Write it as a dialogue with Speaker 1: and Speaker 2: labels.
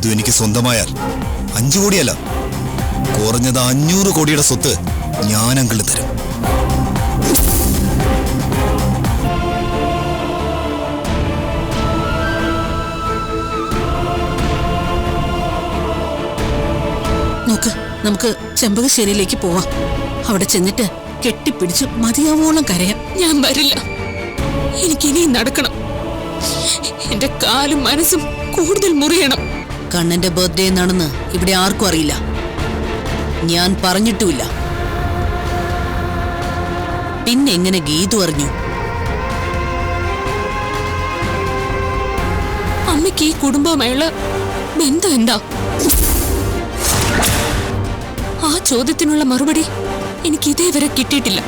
Speaker 1: ഗീതു എനിക്ക് സ്വന്തമായാൽ. അഞ്ചു കോടിയല്ല. കുറഞ്ഞത് അഞ്ഞൂറ് കോടിയുടെ സ്വത്ത് ഞാൻ അങ്കിൾ തരും.
Speaker 2: നോക്ക് നമുക്ക് ചെമ്പകശ്ശേരിയിലേക്ക് പോവാം. അവിടെ ചെന്നിട്ട് കെട്ടിപ്പിടിച്ച് മതിയാവോളം കരയാം.
Speaker 3: ഞാൻ വരില്ല. എനിക്കിനിയും നടക്കണം. എന്റെ കാലും മനസ്സും കൂടുതൽ മുറിയണം.
Speaker 2: കണ്ണന്റെ ബർത്ത്ഡേ എന്നാണെന്ന് ഇവിടെ ആർക്കും അറിയില്ല. ഞാൻ പറഞ്ഞിട്ടുമില്ല. പിന്നെ എങ്ങനെ ഗീതു അറിഞ്ഞു?
Speaker 3: അമ്മയ്ക്ക് ഈ കുടുംബമായുള്ള ബന്ധം എന്താ? ആ ചോദ്യത്തിനുള്ള മറുപടി എനിക്ക് ഇതേവരെ കിട്ടിയിട്ടില്ല.